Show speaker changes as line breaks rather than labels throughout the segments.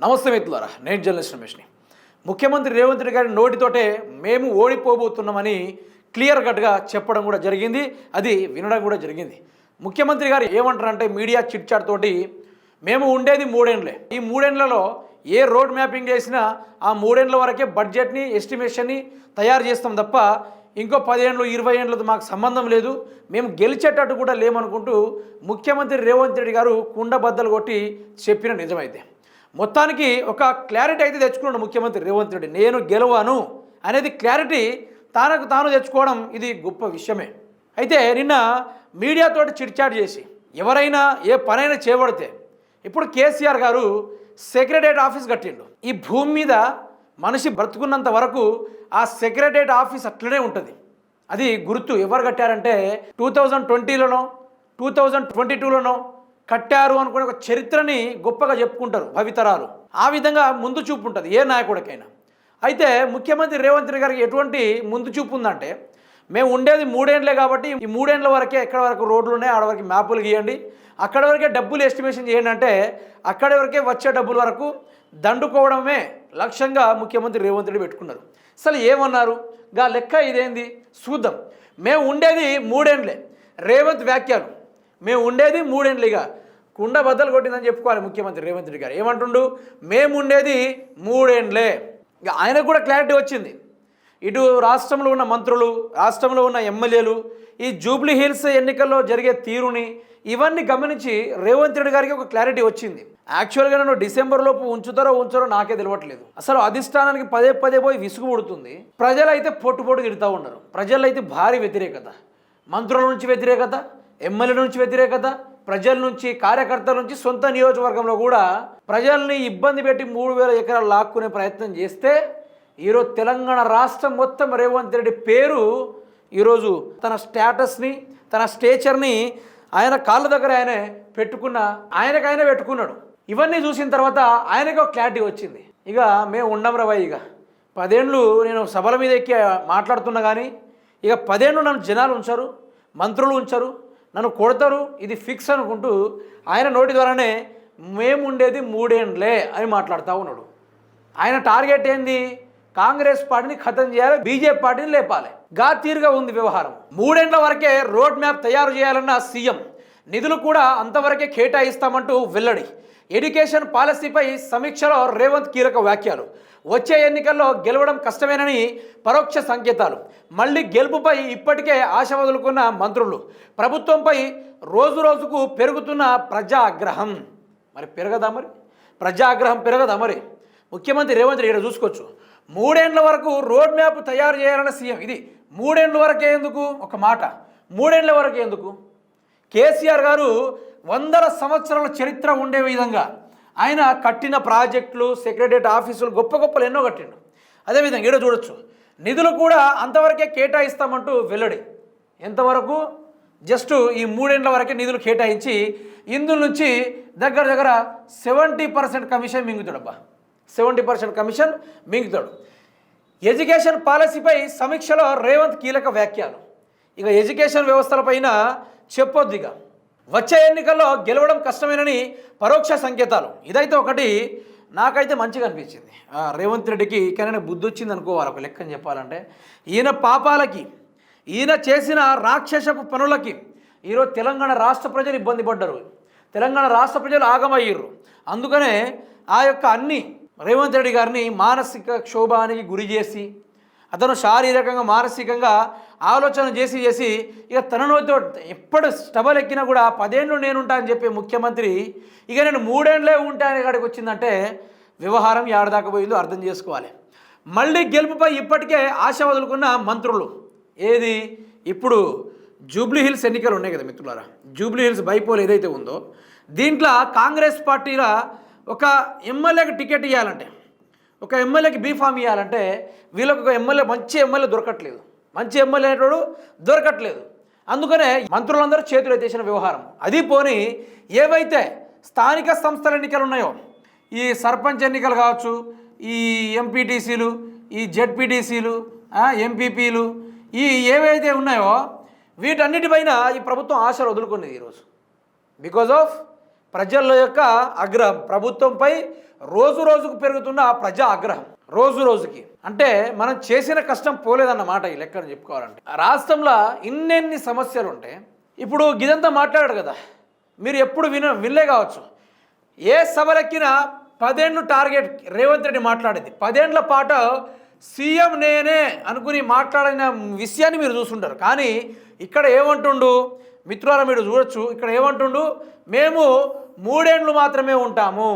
నమస్తే మిత్రులారా నేను జర్నలిస్ట్ రమేష్ని. ముఖ్యమంత్రి రేవంత్ రెడ్డి గారి నోటితోటే మేము ఓడిపోబోతున్నామని క్లియర్ కట్గా చెప్పడం కూడా జరిగింది అది వినడం కూడా జరిగింది. ముఖ్యమంత్రి గారు ఏమంటారంటే మీడియా చిట్ చాట్ తోటి మేము ఉండేది మూడేండ్లే. ఈ మూడేండ్లలో ఏ రోడ్ మ్యాపింగ్ చేసినా ఆ మూడేండ్ల వరకే బడ్జెట్ని ఎస్టిమేషన్ని తయారు చేస్తాం తప్ప ఇంకో పదిహేండ్లు ఇరవై ఏళ్ళతో మాకు సంబంధం లేదు. మేము గెలిచేటట్టు కూడా లేమనుకుంటూ ముఖ్యమంత్రి రేవంత్ రెడ్డి గారు కుండ బద్దలు కొట్టి చెప్పిన నిజమైతే. మొత్తానికి ఒక క్లారిటీ అయితే తెచ్చుకున్నాడు ముఖ్యమంత్రి రేవంత్ రెడ్డి. నేను గెలవాను అనేది క్లారిటీ తనకు తాను తెచ్చుకోవడం ఇది గొప్ప విషయమే. అయితే నిన్న మీడియాతో చిట్చాట్ చేసి ఎవరైనా ఏ పనైనా చేయబడితే ఇప్పుడు కేసీఆర్ గారు సెక్రటరేట్ ఆఫీస్ కట్టిండు. ఈ భూమి మీద మనిషి బ్రతుకున్నంత వరకు ఆ సెక్రటరేట్ ఆఫీస్ అట్లనే ఉంటుంది. అది గుర్తు ఎవరు కట్టారంటే టూ థౌజండ్ ట్వంటీలోనో టూ థౌజండ్ ట్వంటీ టూలోనో కట్టారు అనుకునే ఒక చరిత్రని గొప్పగా చెప్పుకుంటారు భవితరాలు. ఆ విధంగా ముందు చూపు ఉంటుంది ఏ నాయకుడికైనా. అయితే ముఖ్యమంత్రి రేవంత్ రెడ్డి గారికి ఎటువంటి ముందు చూపు ఉందంటే మేము ఉండేది మూడేండ్లే కాబట్టి ఈ మూడేండ్ల వరకే ఎక్కడ వరకు రోడ్లు ఉన్నాయి ఆడ వరకు మ్యాపులు గీయండి. అక్కడ వరకే డబ్బులు ఎస్టిమేషన్ చేయండి అంటే అక్కడి వరకే వచ్చే డబ్బుల వరకు దండుకోవడమే లక్ష్యంగా ముఖ్యమంత్రి రేవంత్ రెడ్డి పెట్టుకున్నారు. అసలు ఏమన్నారు? గా లెక్క ఇదేంది? చూద్దాం మేము ఉండేది మూడేండ్లే. రేవంత్ వ్యాఖ్యలు. మేము ఉండేది మూడేండ్లుగా. కుండ బద్దలు కొట్టిందని చెప్పుకోవాలి ముఖ్యమంత్రి రేవంత్ రెడ్డి గారు. ఏమంటుండు? మేము ఉండేది మూడేండ్లే. ఇక ఆయనకు కూడా క్లారిటీ వచ్చింది. ఇటు రాష్ట్రంలో ఉన్న మంత్రులు రాష్ట్రంలో ఉన్న ఎమ్మెల్యేలు ఈ జూబ్లీ హిల్స్ ఎన్నికల్లో జరిగే తీరుని ఇవన్నీ గమనించి రేవంత్ రెడ్డి గారికి ఒక క్లారిటీ వచ్చింది. యాక్చువల్గా నన్ను డిసెంబర్ లోపు ఉంచుతారో ఉంచారో నాకే తెలియట్లేదు అసలు అధిష్టానానికి పదే పదే పోయి విసుగు పుడుతుంది. ప్రజలైతే పొట్టు పొట్టు తిడుతూ ఉన్నారు. ప్రజలైతే భారీ వ్యతిరేకత. మంత్రుల నుంచి వ్యతిరేకత ఎమ్మెల్యే నుంచి వ్యతిరేకత ప్రజల నుంచి కార్యకర్తల నుంచి సొంత నియోజకవర్గంలో కూడా ప్రజల్ని ఇబ్బంది పెట్టి మూడు వేల ఎకరాలు లాక్కునే ప్రయత్నం చేస్తే ఈరోజు తెలంగాణ రాష్ట్రం మొత్తం రేవంత్ రెడ్డి పేరు ఈరోజు తన స్టేటస్ని తన స్టేచర్ని ఆయన కాళ్ళ దగ్గర ఆయన పెట్టుకున్న ఆయనకైనా ఆయన పెట్టుకున్నాడు. ఇవన్నీ చూసిన తర్వాత ఆయనకు ఒక క్లారిటీ వచ్చింది. ఇక మేము ఉండం రవై ఇక. పదేండ్లు నేను సభల మీద ఎక్కి మాట్లాడుతున్నా కానీ ఇక పదేళ్ళు నన్ను జనాలు ఉంచారు మంత్రులు ఉంచారు నన్ను కొడతారు ఇది ఫిక్స్ అనుకుంటూ ఆయన నోటి ద్వారానే మేము ఉండేది మూడేండ్లే అని మాట్లాడుతూ ఉన్నాడు. ఆయన టార్గెట్ ఏంది? కాంగ్రెస్ పార్టీని ఖతం చేయాలి బీజేపీ పార్టీని లేపాలి. గా తీరుగా ఉంది వ్యవహారం. మూడేండ్ల వరకే రోడ్ మ్యాప్ తయారు చేయాలన్న సీఎం. నిధులు కూడా అంతవరకే కేటాయిస్తామంటూ వెల్లడి. ఎడ్యుకేషన్ పాలసీపై సమీక్షలో రేవంత్ కీలక వ్యాఖ్యలు. వచ్చే ఎన్నికల్లో గెలవడం కష్టమేనని పరోక్ష సంకేతాలు. మళ్ళీ గెలుపుపై ఇప్పటికే ఆశ వదులుకున్న మంత్రులు. ప్రభుత్వంపై రోజు రోజుకు పెరుగుతున్న ప్రజా ఆగ్రహం మరి పెరగదా మరి? ప్రజా ఆగ్రహం పెరగదా మరి? ముఖ్యమంత్రి రేవంత్ రెడ్డి ఇక్కడ చూసుకోవచ్చు. మూడేండ్ల వరకు రోడ్ మ్యాప్ తయారు చేయాలన్న సీఎం. ఇది మూడేండ్ల వరకే ఎందుకు? ఒక మాట. మూడేండ్ల వరకు ఎందుకు? కేసీఆర్ గారు వందల సంవత్సరాల చరిత్ర ఉండే విధంగా ఆయన కట్టిన ప్రాజెక్టులు సెక్రటరియట్ ఆఫీసులు గొప్ప గొప్పలు ఎన్నో కట్టిండు. అదేవిధంగా ఈడో చూడొచ్చు నిధులు కూడా అంతవరకే కేటాయిస్తామంటూ వెల్లడి. ఎంతవరకు? జస్ట్ ఈ మూడేండ్ల వరకే నిధులు కేటాయించి ఇందులో నుంచి దగ్గర దగ్గర సెవెంటీ పర్సెంట్ కమిషన్ మింగుతాడబ్బా. సెవెంటీ పర్సెంట్ కమిషన్ మింగుతాడు. ఎడ్యుకేషన్ పాలసీపై సమీక్షలో రేవంత్ కీలక వ్యాఖ్యలు. ఇక ఎడ్యుకేషన్ వ్యవస్థలపైన చెప్పొద్దు ఇక వచ్చే ఎన్నికల్లో గెలవడం కష్టమేనని పరోక్ష సంకేతాలు. ఇదైతే ఒకటి నాకైతే మంచిగా అనిపించింది. రేవంత్ రెడ్డికి ఇకనైనా బుద్ధి వచ్చింది అనుకోవాలి ఒక లెక్కని చెప్పాలంటే. ఈయన పాపాలకి ఈయన చేసిన రాక్షసపు పనులకి ఈరోజు తెలంగాణ రాష్ట్ర ప్రజలు ఇబ్బంది పడ్డారు. తెలంగాణ రాష్ట్ర ప్రజలు ఆగమయ్యారు అందుకనే ఆ యొక్క అన్ని రేవంత్ రెడ్డి గారిని మానసిక క్షోభానికి గురి చేసి అతను శారీరకంగా మానసికంగా ఆలోచన చేసి చేసి ఇక తన ఎప్పుడు స్టబల్ ఎక్కినా కూడా పదేళ్ళు నేనుంటా అని చెప్పే ముఖ్యమంత్రి ఇక నేను మూడేళ్ళే ఉంటా అనే కాడికి వచ్చిందంటే వ్యవహారం ఏడదాకా పోయిందో అర్థం చేసుకోవాలి. మళ్ళీ గెలుపుపై ఇప్పటికే ఆశ వదులుకున్న మంత్రులు ఏది? ఇప్పుడు జూబ్లీ హిల్స్ ఎన్నికలు ఉన్నాయి కదా మిత్రులారా? జూబ్లీ హిల్స్ బైపోల్ ఏదైతే ఉందో దీంట్లో కాంగ్రెస్ పార్టీలో ఒక ఎమ్మెల్యేకి టికెట్ ఇవ్వాలంటే ఒక ఎమ్మెల్యేకి బీఫామ్ ఇవ్వాలంటే వీళ్ళకి ఒక ఎమ్మెల్యే మంచి ఎమ్మెల్యే దొరకట్లేదు. మంచి ఎమ్మెల్యే అనేటోడు దొరకట్లేదు. అందుకనే మంత్రులందరూ చేతులు ఎత్తేసిన వ్యవహారం. అది పోని ఏవైతే స్థానిక సంస్థల ఎన్నికలు ఉన్నాయో ఈ సర్పంచ్ ఎన్నికలు కావచ్చు ఈ ఎంపీటీసీలు ఈ జెడ్పీటీసీలు ఎంపీపీలు ఈ ఏవైతే ఉన్నాయో వీటన్నిటిపైన ఈ ప్రభుత్వం ఆశలు వదులుకునేది ఈరోజు. బికాజ్ ఆఫ్ ప్రజల యొక్క ఆగ్రహం. ప్రభుత్వంపై రోజు రోజుకు పెరుగుతున్న ప్రజా ఆగ్రహం. రోజు రోజుకి. అంటే మనం చేసిన కష్టం పోలేదన్నమాట ఈ లెక్కను చెప్పుకోవాలంటే. రాష్ట్రంలో ఇన్నెన్ని సమస్యలు ఉంటాయి ఇప్పుడు గిదంతా మాట్లాడాడు కదా. మీరు ఎప్పుడు విన వినలే కావచ్చు. ఏ సభలెక్కినా పదేండ్లు టార్గెట్ రేవంత్ రెడ్డి మాట్లాడింది. పదేండ్ల పాటు సీఎం నేనే అనుకుని మాట్లాడిన విషయాన్ని మీరు చూసుంటారు. కానీ ఇక్కడ ఏమంటుండు? మిత్రుల మీరు చూడొచ్చు ఇక్కడ ఏమంటుండు? మేము మూడేండ్లు మాత్రమే ఉంటాము.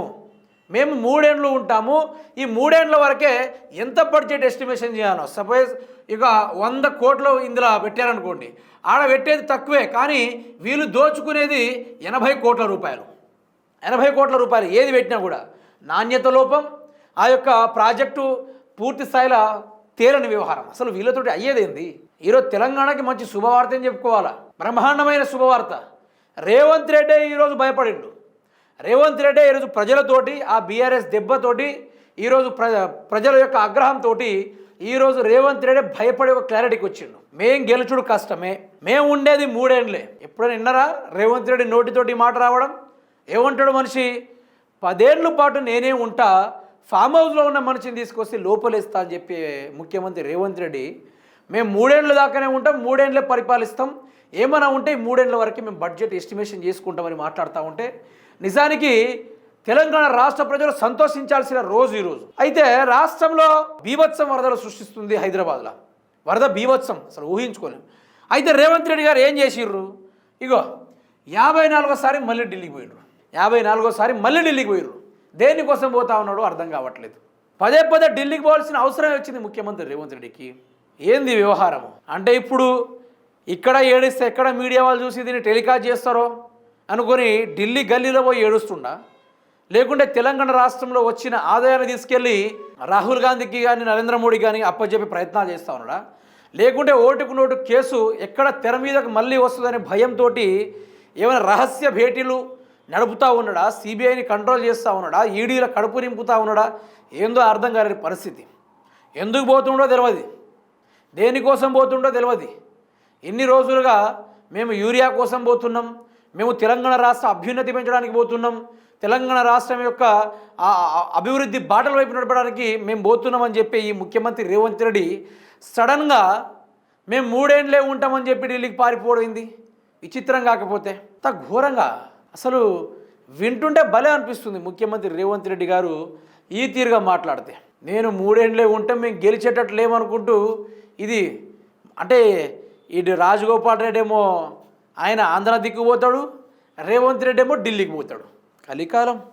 మేము మూడేండ్లు ఉంటాము. ఈ మూడేండ్ల వరకే ఎంత బడ్జెట్ ఎస్టిమేషన్ చేయాలో? సపోజ్ ఇక వంద కోట్లు ఇందులో పెట్టారనుకోండి ఆడ పెట్టేది తక్కువే కానీ వీళ్ళు దోచుకునేది ఎనభై కోట్ల రూపాయలు. ఎనభై కోట్ల రూపాయలు ఏది పెట్టినా కూడా నాణ్యత లోపం ఆ యొక్క ప్రాజెక్టు పూర్తి స్థాయిలో తేలని వ్యవహారం. అసలు వీళ్ళతోటి అయ్యేదేంది? ఈరోజు తెలంగాణకి మంచి శుభవార్త అని చెప్పుకోవాలా? బ్రహ్మాండమైన శుభవార్త. రేవంత్ రెడ్డి ఈరోజు భయపడిండు. రేవంత్ రెడ్డి ఈరోజు ప్రజలతోటి ఆ బీఆర్ఎస్ దెబ్బతోటి ఈరోజు ప్ర ప్రజల యొక్క ఆగ్రహంతో ఈరోజు రేవంత్ రెడ్డి భయపడే ఒక క్లారిటీకి వచ్చిండు. మేం గెలుచుడు కష్టమే. మేము ఉండేది మూడేండ్లే. ఎప్పుడైనా విన్నారా? రేవంత్ రెడ్డి నోటితోటి మాట రావడం? ఏమంటాడు మనిషి? పదేళ్ళ పాటు నేనే ఉంటా ఫామ్ హౌస్లో ఉన్న మనిషిని తీసుకొస్తే లోపలేస్తా అని చెప్పి ముఖ్యమంత్రి రేవంత్ రెడ్డి మేము మూడేళ్ళ దాకానే ఉంటాం మూడేండ్లే పరిపాలిస్తాం. ఏమైనా ఉంటే ఈ మూడేళ్ళ వరకు మేము బడ్జెట్ ఎస్టిమేషన్ చేసుకుంటామని మాట్లాడుతూ ఉంటే నిజానికి తెలంగాణ రాష్ట్ర ప్రజలు సంతోషించాల్సిన రోజు ఈరోజు అయితే రాష్ట్రంలో బీభత్సం వరదలు సృష్టిస్తుంది హైదరాబాద్లో. వరద బీభత్సం అసలు ఊహించుకోలేము అయితే రేవంత్ రెడ్డి గారు ఏం చేసిర్రు? ఇగో యాభై నాలుగోసారి మళ్ళీ ఢిల్లీకి పోయినరు యాభై నాలుగోసారి మళ్ళీ ఢిల్లీకి పోయినరు దేనికోసం పోతా ఉన్నాడో అర్థం కావట్లేదు. పదే పదే ఢిల్లీకి పోవాల్సిన అవసరం వచ్చింది ముఖ్యమంత్రి రేవంత్ రెడ్డికి. ఏంది వ్యవహారము? అంటే ఇప్పుడు ఇక్కడ ఏడిస్తే ఎక్కడ మీడియా వాళ్ళు చూసి దీన్ని టెలికాస్ట్ చేస్తారో అనుకొని ఢిల్లీ గల్లీలో పోయి ఏడుస్తుండా? లేకుంటే తెలంగాణ రాష్ట్రంలో వచ్చిన ఆదాయాన్ని తీసుకెళ్ళి రాహుల్ గాంధీకి కానీ నరేంద్ర మోడీ కానీ అప్పచెప్పి ప్రయత్నాలు చేస్తా ఉన్నాడా? లేకుంటే ఓటుకు నోటు కేసు ఎక్కడ తెర మీదకు మళ్ళీ వస్తుందనే భయంతో ఏమైనా రహస్య భేటీలు నడుపుతా ఉన్నాడా? సిబిఐని కంట్రోల్ చేస్తూ ఉన్నాడా? ఈడీల కడుపు నింపుతా ఉన్నాడా? ఏందో అర్థం కాలేని పరిస్థితి. ఎందుకు పోతుండో తెలియదు దేనికోసం పోతుండో తెలియదు ఇన్ని రోజులుగా మేము యూరియా కోసం పోతున్నాం మేము తెలంగాణ రాష్ట్ర అభ్యున్నతి పెంచడానికి పోతున్నాం తెలంగాణ రాష్ట్రం యొక్క అభివృద్ధి బాటల వైపు నడపడానికి మేము పోతున్నామని చెప్పి ఈ ముఖ్యమంత్రి రేవంత్ రెడ్డి సడన్గా మేము మూడేండ్లే ఉంటామని చెప్పి ఢిల్లీకి పారిపోయింది విచిత్రం కాకపోతే. అంత ఘోరంగా. అసలు వింటుంటే భలే అనిపిస్తుంది ముఖ్యమంత్రి రేవంత్ రెడ్డి గారు ఈ తీరుగా మాట్లాడితే. నేను మూడేండ్లే ఉంటే మేము గెలిచేటట్టు లేమనుకుంటూ ఇది అంటే ఇటు రాజగోపాల్ రెడ్డి ఏమో ఆయన ఆంధ్ర దిక్కు పోతాడు రేవంత్ రెడ్డి ఏమో ఢిల్లీకి పోతాడు. కలికాలం.